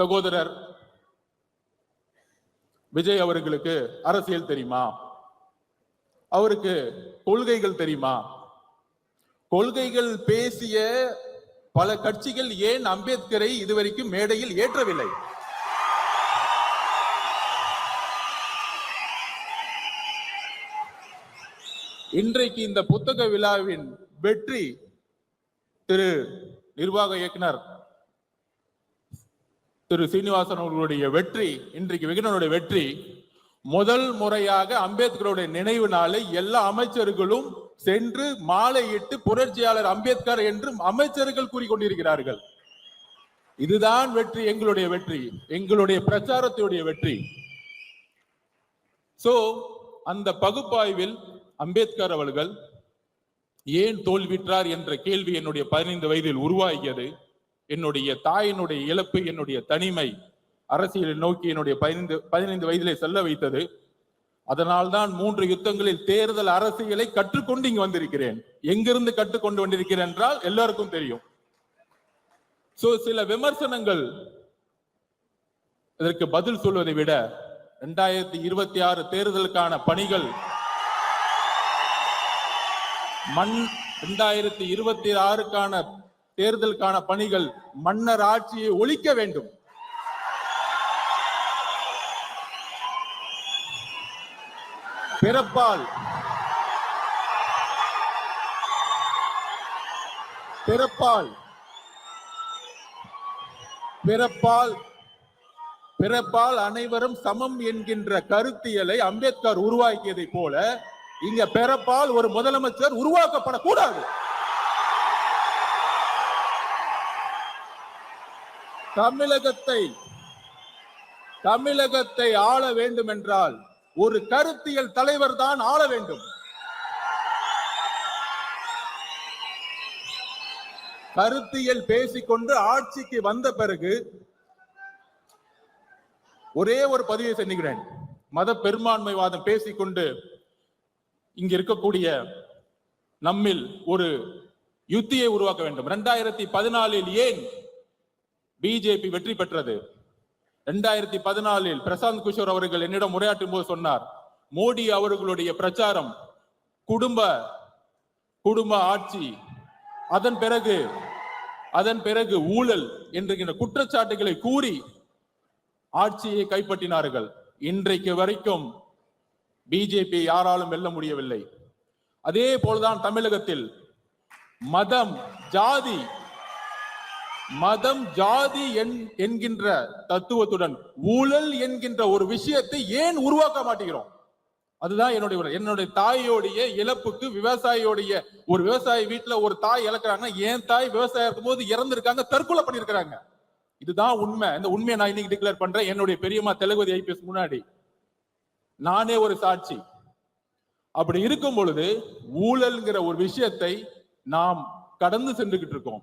சகோதரர் விஜய் அவர்களுக்கு அரசியல் தெரியுமா? அவருக்கு கொள்கைகள் தெரியுமா? கொள்கைகள் பேசிய பல கட்சிகள் ஏன் அம்பேத்கரை இதுவரைக்கும் மேடையில் ஏற்றவில்லை? இன்றைக்கு இந்த புத்தக விழாவின் வெற்றி திரு நிர்வாக இயக்குனர் திரு சீனிவாசன் அவர்களுடைய வெற்றி இன்றைக்கு விகடனுடைய வெற்றி முதல் முறையாக அம்பேத்கருடைய நினைவு நாளை எல்லா அமைச்சர்களும் சென்று மாலையிட்டு புரட்சியாளர் அம்பேத்கர் என்று அமைச்சர்கள் கூறிக்கொண்டிருக்கிறார்கள். இதுதான் வெற்றி எங்களுடைய வெற்றி எங்களுடைய பிரச்சாரத்துடைய வெற்றி. சோ அந்த பகுப்பாய்வில் அம்பேத்கர் அவர்கள் ஏன் தோல்விற்றார் என்ற கேள்வி என்னுடைய பதினைந்து வயதில் உருவாகியது. என்னுடைய தாயினுடைய இழப்பு என்னுடைய தனிமை அரசியலை நோக்கி என்னுடைய பதினைந்து பதினைந்து வயதிலே செல்ல வைத்தது. அதனால்தான் மூன்று யுத்தங்களில் தேர்தல் அரசியலை கற்றுக்கொண்டு இங்கு வந்திருக்கிறேன். எங்கிருந்து கற்றுக்கொண்டு வந்திருக்கிறேன் என்றால் எல்லாருக்கும் தெரியும். சோ சில விமர்சனங்கள் இதற்கு பதில் சொல்வதை விட இரண்டாயிரத்தி இருபத்தி ஆறு தேர்தலுக்கான பணிகள் மண் இரண்டாயிரத்தி இருபத்தி ஆறுக்கான தேர்தலுக்கான பணிகள் மன்னர் ஆட்சியை ஒழிக்க வேண்டும். பிறப்பால் பிறப்பால் பிறப்பால் பிறப்பால் அனைவரும் சமம் என்கின்ற கருத்தியலை அம்பேத்கர் உருவாக்கியதை போல இங்க பிறப்பால் ஒரு முதலமைச்சர் உருவாக்கப்படக்கூடாது. தமிழகத்தை தமிழகத்தை ஆள வேண்டும் என்றால் ஒரு கருத்தியல் தலைவர் தான் ஆள வேண்டும். கருத்தியல் பேசிக்கொண்டு ஆட்சிக்கு வந்த பிறகு ஒரே ஒரு பதிவை சென்றுகிறேன் மத பெரும்பான்மைவாதம் பேசிக்கொண்டு இங்க இருக்கக்கூடிய நம்மில் ஒரு யுத்தியை உருவாக்க வேண்டும். இரண்டாயிரத்தி பதினாலில் ஏன் பிஜேபி வெற்றி பெற்றது. இரண்டாயிரத்தி பதினாலில் பிரசாந்த் கிஷோர் அவர்கள் என்னிடம் உரையாற்றும் போது சொன்னார் மோடி அவர்களுடைய பிரச்சாரம் குடும்ப குடும்ப ஆட்சி அதன் பிறகு அதன் பிறகு ஊழல் என்கின்ற குற்றச்சாட்டுகளை கூறி ஆட்சியை கைப்பற்றினார்கள். இன்றைக்கு வரைக்கும் பிஜேபி யாராலும் வெல்ல முடியவில்லை. அதே போலதான் தமிழகத்தில் மதம் ஜாதி மதம் ஜாதி என்கின்ற தத்துவத்துடன் ஊழல் என்கின்ற ஒரு விஷயத்தை ஏன் உருவாக்க மாட்டேங்கிறோம்? அதுதான் என்னுடைய என்னுடைய தாயோடைய இழப்புக்கு விவசாயியோடைய ஒரு விவசாயி வீட்டுல ஒரு தாய் இழக்கிறாங்கன்னா என் தாய் விவசாயம் இருக்கும்போது இறந்திருக்காங்க தற்கொலை பண்ணிருக்கிறாங்க இதுதான் உண்மை. இந்த உண்மையை நான் இன்னைக்கு டிக்ளேர் பண்றேன். என்னுடைய பெரியம்மா தெலுங்குதி ஐபிஎஸ் முன்னாடி. நானே ஒரு சாட்சி. அப்படி இருக்கும் பொழுது ஊழல்ங்கிற ஒரு விஷயத்தை நாம் கடந்து சென்றுகிட்டு இருக்கோம்.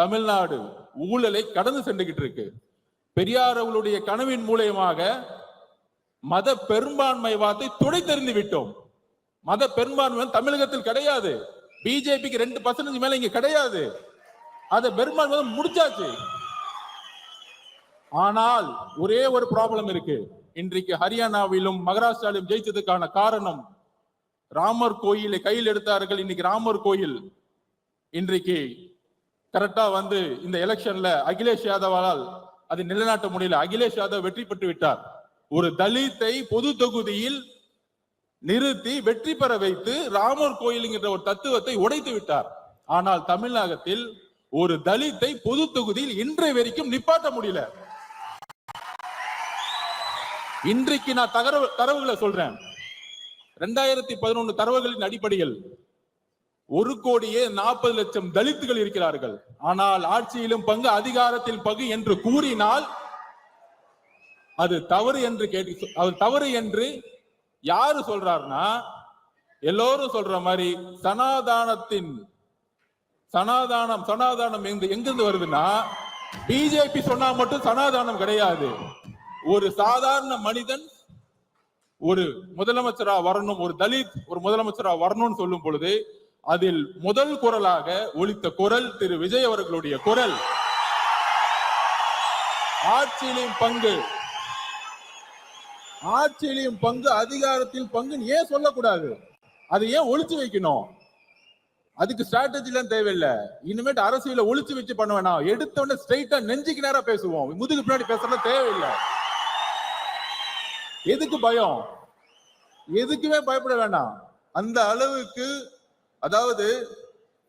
தமிழ்நாடு ஊழலை கடந்து சென்றுகிட்டு இருக்கு. பெரியார் அவர்களுடைய கனவின் மூலியமாக மத பெரும்பான்மைவாதத்தை துடைத்தெறிந்து விட்டோம். மத பெரும்பான்மை தமிழகத்தில் கிடையாது. பிஜேபிக்கு ரெண்டு பர்சன்டேஜ் மேல இங்க கிடையாது. அதை பெரும்பான்மை முடிச்சாச்சு. ஆனால் ஒரே ஒரு ப்ராப்ளம் இருக்கு. இன்றைக்கு ஹரியானாவிலும் மகாராஷ்டிராவிலும் ஜெயித்ததுக்கான காரணம் ராமர் கோயிலை கையில் எடுத்தார்கள். இன்னைக்கு ராமர் கோயில். இன்றைக்கு கரெக்டா வந்து இந்த எலெக்ஷன்ல அகிலேஷ் யாதவால் அது நிலைநாட்ட முடியல. அகிலேஷ் யாதவ் வெற்றி பெற்று விட்டார். ஒரு தலித்தை பொது தொகுதியில் நிறுத்தி வெற்றி பெற வைத்து ராமர் கோயிலுங்கிற ஒரு தத்துவத்தை உடைத்து விட்டார். ஆனால் தமிழகத்தில் ஒரு தலித்தை பொது தொகுதியில் இன்றைய வரைக்கும் நிப்பாட்ட முடியல. இன்றைக்கு நான் தகவல் தரவுகளை சொல்றேன். ரெண்டாயிரத்தி பதினொன்னு தரவுகளின் அடிப்படையில் ஒரு கோடியே நாற்பது லட்சம் தலித்துகள் இருக்கிறார்கள். ஆனால் ஆட்சியிலும் பங்கு அதிகாரத்தில் பங்கு என்று கூறினால் அது தவறு என்று கேட்டு அது தவறு என்று யாரு சொல்றாருன்னா எல்லோரும் சொல்ற மாதிரி சனாதானத்தின் சனாதானம் சனாதானம் எங்க எங்கிருந்து வருதுன்னா பிஜேபி சொன்னா மட்டும் சனாதானம் கிடையாது. ஒரு சாதாரண மனிதன் ஒரு முதலமைச்சரா வரணும் ஒரு தலித் ஒரு முதலமைச்சரா வரணும்னு சொல்லும் பொழுது அதில் முதல் குரலாக ஒழித்த குரல் திரு விஜய் அவர்களுடைய குரல். ஆட்சியிலும் பங்கு. ஆட்சியிலும் பங்கு அதிகாரத்தில் பங்குன்னு ஏன் சொல்லக்கூடாது? அதை ஏன் ஒழிச்சு வைக்கணும்? அதுக்கு ஸ்ட்ராட்டஜி எல்லாம் தேவையில்லை. இனிமேட்டு அரசியல ஒழிச்சு வச்சு பண்ண வேணாம். எடுத்தோடனே ஸ்ட்ரைட்டா நெஞ்சுக்கு நேரா பேசுவோம். முதுகு பின்னாடி பேசுறது தேவையில்லை. எதுக்கு பயம்? எதுக்குமே பயப்பட வேண்டாம் அந்த அளவுக்கு அதாவது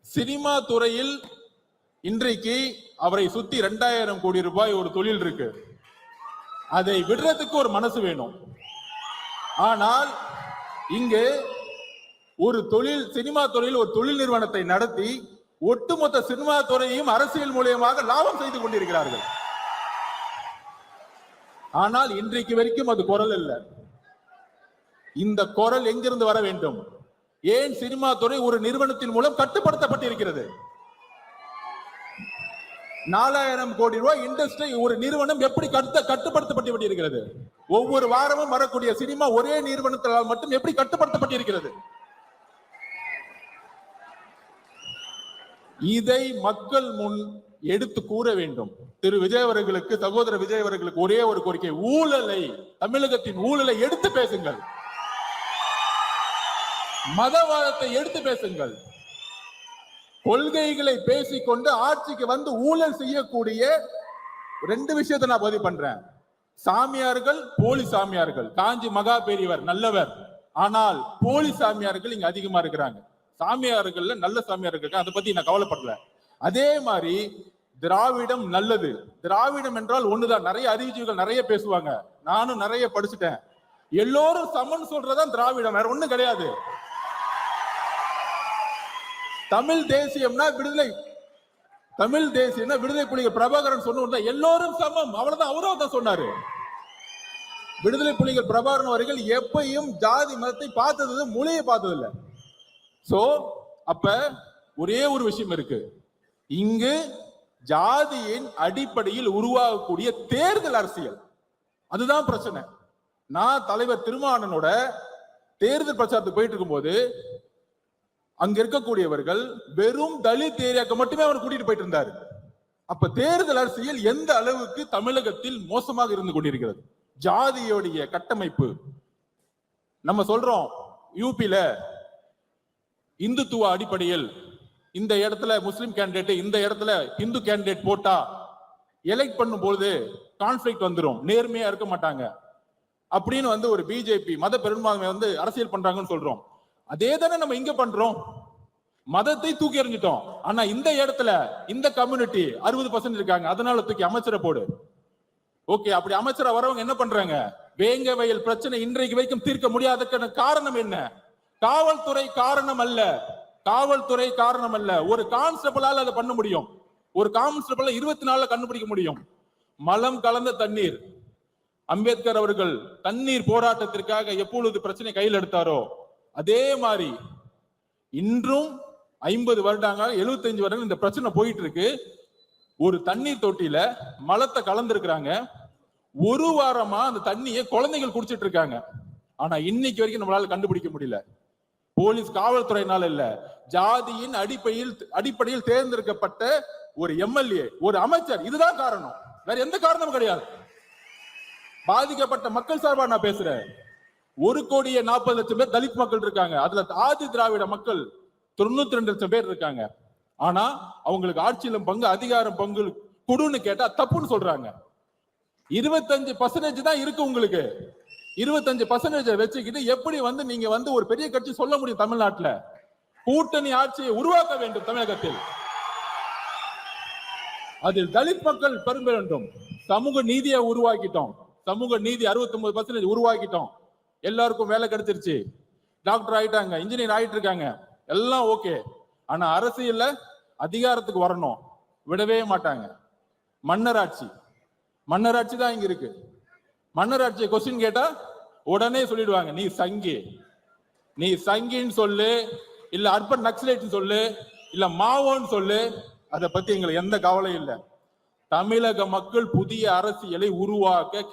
சினிமா துறையில் இன்றைக்கு அவரை சுத்தி ரெண்டாயிரம் கோடி ரூபாய் ஒரு தொழில் இருக்கு. அதை விடுறதுக்கு ஒரு மனசு வேணும். ஆனால் இங்கு ஒரு தொழில் சினிமா துறையில் ஒரு தொழில் நிறுவனத்தை நடத்தி ஒட்டுமொத்த சினிமா துறையையும் அரசியல் மூலியமாக லாபம் செய்து கொண்டிருக்கிறார்கள். ஆனால் இன்றைக்கு வரைக்கும் அது குரல் இல்லை இந்த குரல் எங்கிருந்து வர வேண்டும்? ஏன் சினிமா துறை ஒரு நிறுவனத்தின் மூலம் கட்டுப்படுத்தப்பட்டிருக்கிறது? நாலாயிரம் கோடி ரூபாய் இண்டஸ்ட்ரி ஒரு நிறுவனம் எப்படி கட்டு கட்டுப்படுத்தப்பட்டு இருக்கிறது ஒவ்வொரு வாரமும் வரக்கூடிய சினிமா ஒரே நிறுவனத்தால் மட்டும் எப்படி கட்டுப்படுத்தப்பட்டிருக்கிறது? இதை மக்கள் முன் எடுத்து கூற வேண்டும். திரு விஜய் அவர்களுக்கு சகோதர விஜய் அவர்களுக்கு ஒரே ஒரு கோரிக்கை ஊழலை தமிழகத்தின் ஊழலை எடுத்து பேசுங்கள். மதவாதத்தை எடுத்து பேசுங்கள். கொள்கைகளை பேசிக்கொண்டு ஆட்சிக்கு வந்து ஊழல் செய்யக்கூடிய ரெண்டு விஷயத்தை நான் பதிவு பண்றேன். சாமியார்கள் போலி சாமியார்கள். காஞ்சி மகா பெரியவர் நல்லவர். ஆனால் போலி சாமியார்கள் இங்க அதிகமா இருக்கிறாங்க. சாமியார்கள்ல நல்ல சாமியார்கள் இருக்காங்க. அதை பத்தி நான் கவலைப்படல. அதே மாதிரி திராவிடம் நல்லது. திராவிடம் என்றால் ஒண்ணுதான். நிறைய அறிவிச்சுகள் நிறைய பேசுவாங்க. நானும் நிறைய படிச்சுட்டேன். எல்லோரும் சமன் சொல்றதான் திராவிடம். வேற ஒண்ணும் கிடையாது. தமிழ் தேசியம்னா விடுதலை. தமிழ் தேசியம்னா விடுதலை புலிகள். பிரபாகரன் சொன்ன எல்லோரும் சமம். அவ்வளவுதான். அவரும் தான் சொன்னாரு. விடுதலை புலிகள் பிரபாகரன் அவர்கள் எப்பையும் ஜாதி மதத்தை பார்த்தது மொழியை பார்த்தது இல்லை சோ அப்ப ஒரே ஒரு விஷயம் இருக்கு. இங்கு ஜாதியின் அடிப்படையில் உருவாகக்கூடிய தேர்தல் அரசியல். அதுதான் பிரச்சனை. நான் தலைவர் திருமானனோட தேர்தல் பிரச்சாரத்துக்கு போயிட்டு இருக்கும்போது அங்க இருக்கக்கூடியவர்கள் வெறும் தலித் ஏரியாக்கு மட்டுமே அவர் கூட்டிட்டு போயிட்டு இருந்தாரு. அப்ப தேர்தல் அரசியல் எந்த அளவுக்கு தமிழகத்தில் மோசமாக இருந்து கொண்டிருக்கிறது? ஜாதியோடைய கட்டமைப்பு. நம்ம சொல்றோம் யூபியில இந்துத்துவ அடிப்படையில் இந்த இடத்துல முஸ்லிம் கேண்டிடேட் இந்த இடத்துல இந்து கேண்டிடேட் போட்டா எலெக்ட் பண்ணும்போது கான்ஃபிளிக் வந்துடும் நேர்மையா இருக்க மாட்டாங்க. அப்படின்னு வந்து ஒரு பிஜேபி மத பெரும்பான்மை வந்து அரசியல் பண்றாங்கன்னு சொல்றோம். அதே தானே நம்ம இங்க பண்றோம். மதத்தை தூக்கி எறிஞ்சிட்டோம். ஆனா இந்த இடத்துல இந்த கம்யூனிட்டி அறுபது பர்சன்ட் இருக்காங்க. அதனால தூக்கி அமைச்சரை போடு. ஓகே அப்படி அமைச்சரை வரவங்க என்ன பண்றாங்க? வேங்க வயல் பிரச்சனை இன்றைக்கு வரைக்கும் தீர்க்க முடியாததுக்கான காரணம் என்ன? காவல்துறை காரணம் அல்ல. காவல்துறை காரணம் அல்ல. ஒரு கான்ஸ்டபிளால அதை பண்ண முடியும். ஒரு கான்ஸ்டபிள் இருபத்தி நாலுல கண்டுபிடிக்க முடியும். மலம் கலந்த தண்ணீர். அம்பேத்கர் அவர்கள் தண்ணீர் போராட்டத்திற்காக எப்பொழுது பிரச்சனை கையில் எடுத்தாரோ அதே மாதிரி இன்றும் ஐம்பது வருடாங்க எழுபத்தஞ்சு வருடம் இந்த பிரச்சனை போயிட்டு இருக்கு ஒரு தண்ணீர் தொட்டியில மலத்தை கலந்துருக்குறாங்க. ஒரு வாரமா அந்த தண்ணியை குழந்தைகள் குடிச்சிட்டு இருக்காங்க ஆனா இன்னைக்கு வரைக்கும் நம்மளால கண்டுபிடிக்க முடியல. போலீஸ் காவல்துறையினால இல்ல. ஜாதியின் அடிப்படையில் அடிப்படையில் தேர்ந்தெடுக்கப்பட்ட ஒரு எம்எல்ஏ ஒரு அமைச்சர். இதுதான் காரணம். வேற எந்த காரணமும் கிடையாது. பாதிக்கப்பட்ட மக்கள் சார்பா நான் பேசுறேன். ஒரு கோடியே நாற்பது லட்சம் பேர் தலித் மக்கள் இருக்காங்க. அதுல ஆதி திராவிட மக்கள் தொண்ணூத்தி ரெண்டு லட்சம் பேர் இருக்காங்க. ஆனா அவங்களுக்கு ஆட்சியிலும் பங்கு அதிகாரம் பங்கு கொடுன்னு கேட்டா தப்புன்னு சொல்றாங்க. இருபத்தஞ்சு பர்சன்டேஜ் தான் இருக்கு உங்களுக்கு. இருபத்தஞ்சு பர்சன்டேஜ் வச்சுக்கிட்டு எப்படி வந்து நீங்க வந்து ஒரு பெரிய கட்சி சொல்ல முடியும் தமிழ்நாட்டுல? கூட்டணி ஆட்சியை உருவாக்க வேண்டும் தமிழகத்தில். அதில் தலித் மக்கள் பெரும்ப வேண்டும். சமூக நீதியை உருவாக்கிட்டோம். சமூக நீதி அறுபத்தி ஒன்பது பர்சன்டேஜ் உருவாக்கிட்டோம். எல்லாருக்கும் வேலை கிடைச்சிருச்சு. டாக்டர் ஆயிட்டாங்க இன்ஜினியர் ஆயிட்டு இருக்காங்க எல்லாம் ஓகே. ஆனா அரசியல்ல அதிகாரத்துக்கு வரணும். விடவே மாட்டாங்க. மன்னராட்சி. மன்னராட்சி தான் இங்க இருக்கு. மன்னராட்சி கொஸ்டின் கேட்டா உடனே சொல்லிடுவாங்க நீ சங்கி. நீ சங்கின்னு சொல்லு இல்ல அர்பன் நக்சலைட் சொல்லு இல்ல மாவோன்னு சொல்லு. அதை பத்தி எங்களுக்கு எந்த கவலையும் இல்லை. தமிழக மக்கள் புதிய அரசியலை உருவாக்க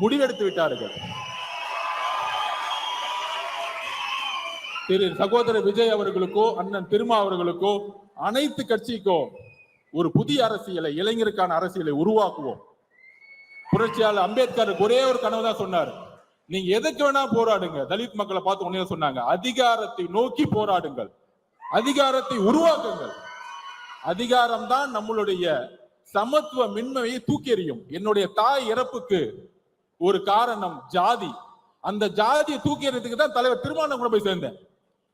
முடிவெடுத்து விட்டார்கள். திரு சகோதர விஜய் அவர்களுக்கோ அண்ணன் திருமா அவர்களுக்கோ அனைத்து கட்சிக்கோ ஒரு புதிய அரசியலை இளைஞருக்கான அரசியலை உருவாக்குவோம். புரட்சியாளர் அம்பேத்கர் ஒரே ஒரு கனவு தான் சொன்னார். நீங்க எதுக்கு வேணா போராடுங்க. தலித் மக்களை பார்த்து ஒன்னே சொன்னாங்க. அதிகாரத்தை நோக்கி போராடுங்கள். அதிகாரத்தை உருவாக்குங்கள். அதிகாரம் தான் நம்மளுடைய சமத்துவ மின்மையை தூக்கி எறியும் என்னுடைய தாய் இறப்புக்கு ஒரு காரணம் ஜாதி. அந்த ஜாதியை தூக்கி எறியதுக்கு தான் தலைவர் திருமாவளவன் கூட போய் சேர்ந்தேன்.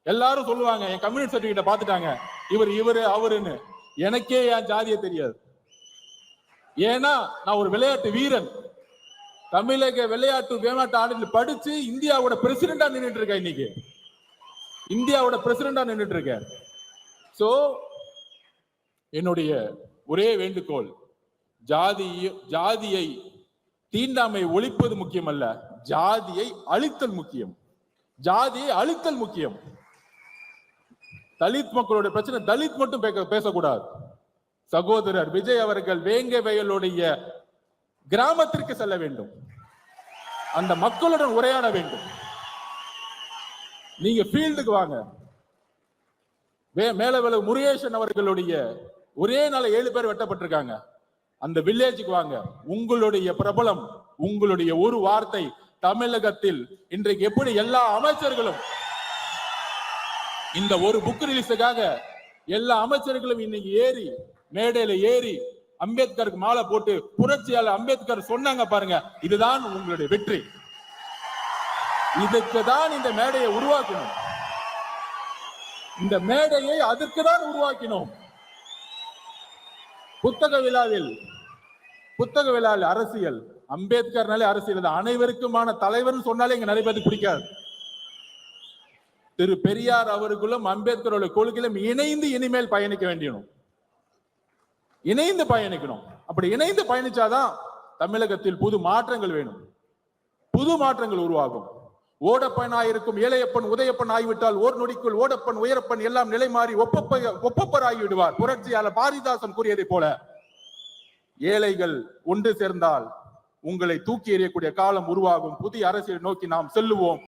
எல்லாரும் சொல்லுவாங்க என் கம்யூனிட்டி சர்டிபிகேட்டை பார்த்துட்டாங்க. இவர் இவரு அவருன்னு. எனக்கே என் ஜாதியை தெரியாது. ஏன்னா நான் ஒரு விளையாட்டு வீரன். தமிழக விளையாட்டு விளையாட்டு ஆண்டில் படிச்சு இந்தியாவோட பிரசிடண்டா நின்றுட்டு இருக்கேன் இன்னைக்கு. இந்தியாவோட பிரசிடண்டா நின்றுட்டு இருக்கேன். சோ என்னுடைய ஒரே வேண்டுகோள் ஜாதி ஜாதியை தீண்டாமை ஒழிப்பது முக்கியம் அல்ல ஜாதியை அழித்தல் முக்கியம். ஜாதியை அழித்தல் முக்கியம். தலித் மக்களுடைய பிரச்சனை தலித் மட்டும் பேச- பேசக்கூடாது. சகோதரர் விஜய் அவர்கள் வேங்க வயலுடைய கிராமத்திற்கு செல்ல வேண்டும். அந்த மக்களுடன் உரையாட வேண்டும். நீங்க ஃபீல்டுக்கு வாங்க. வே- மேலவேல முருகேசன் அவர்களுடைய ஒரே நாள் ஏழு பேர் வெட்டப்பட்டிருக்காங்க. அந்த வில்லேஜுக்கு வாங்க. உங்களுடைய பிரபலம் உங்களுடைய ஒரு வார்த்தை தமிழகத்தில் இன்றைக்கு எப்படி எல்லா அமைச்சர்களும் இந்த ஒரு புக் ரிலீஸுக்காக எல்லா அமைச்சர்களும் இன்னைக்கு ஏறி மேடையில ஏறி அம்பேத்கருக்கு மாலை போட்டு புரட்சியாளர் அம்பேத்கர் சொன்னாங்க பாருங்க இதுதான் உங்களுடைய வெற்றி. இதுக்கு தான் இந்த மேடையை உருவாக்கணும் இந்த மேடையை அதற்கு தான் உருவாக்கினோம். புத்தக விழாவில் புத்தக விழாவில் அரசியல் அம்பேத்கர்னாலே அரசியல் அனைவருக்குமான தலைவர்னு சொன்னாலே இங்க நிறைய பேருக்கு பிடிக்காது. திரு பெரியார் அவர்களும் அம்பேத்கரோட கொள்கையிலும் இணைந்து இனிமேல் பயணிக்க வேண்டியணும். இணைந்து பயணிக்கணும். அப்படி இணைந்து பயணிச்சாதான் தமிழகத்தில் புது மாற்றங்கள் வேணும். புது மாற்றங்கள் உருவாகும். ஓடப்பனாயிருக்கும் ஏழையப்பன் உதயப்பன் ஆகிவிட்டால் ஓர் நொடிக்குள் ஓடப்பன் உயரப்பன் எல்லாம் நிலை மாறி ஒப்பப்ப ஒப்பப்பர் ஆகிவிடுவார் புரட்சியாளர் பாரிதாசன் கூறியதை போல ஏழைகள் ஒன்று சேர்ந்தால் உங்களை தூக்கி எறியக்கூடிய காலம் உருவாகும். புதிய அரசியல் நோக்கி நாம் செல்லுவோம்.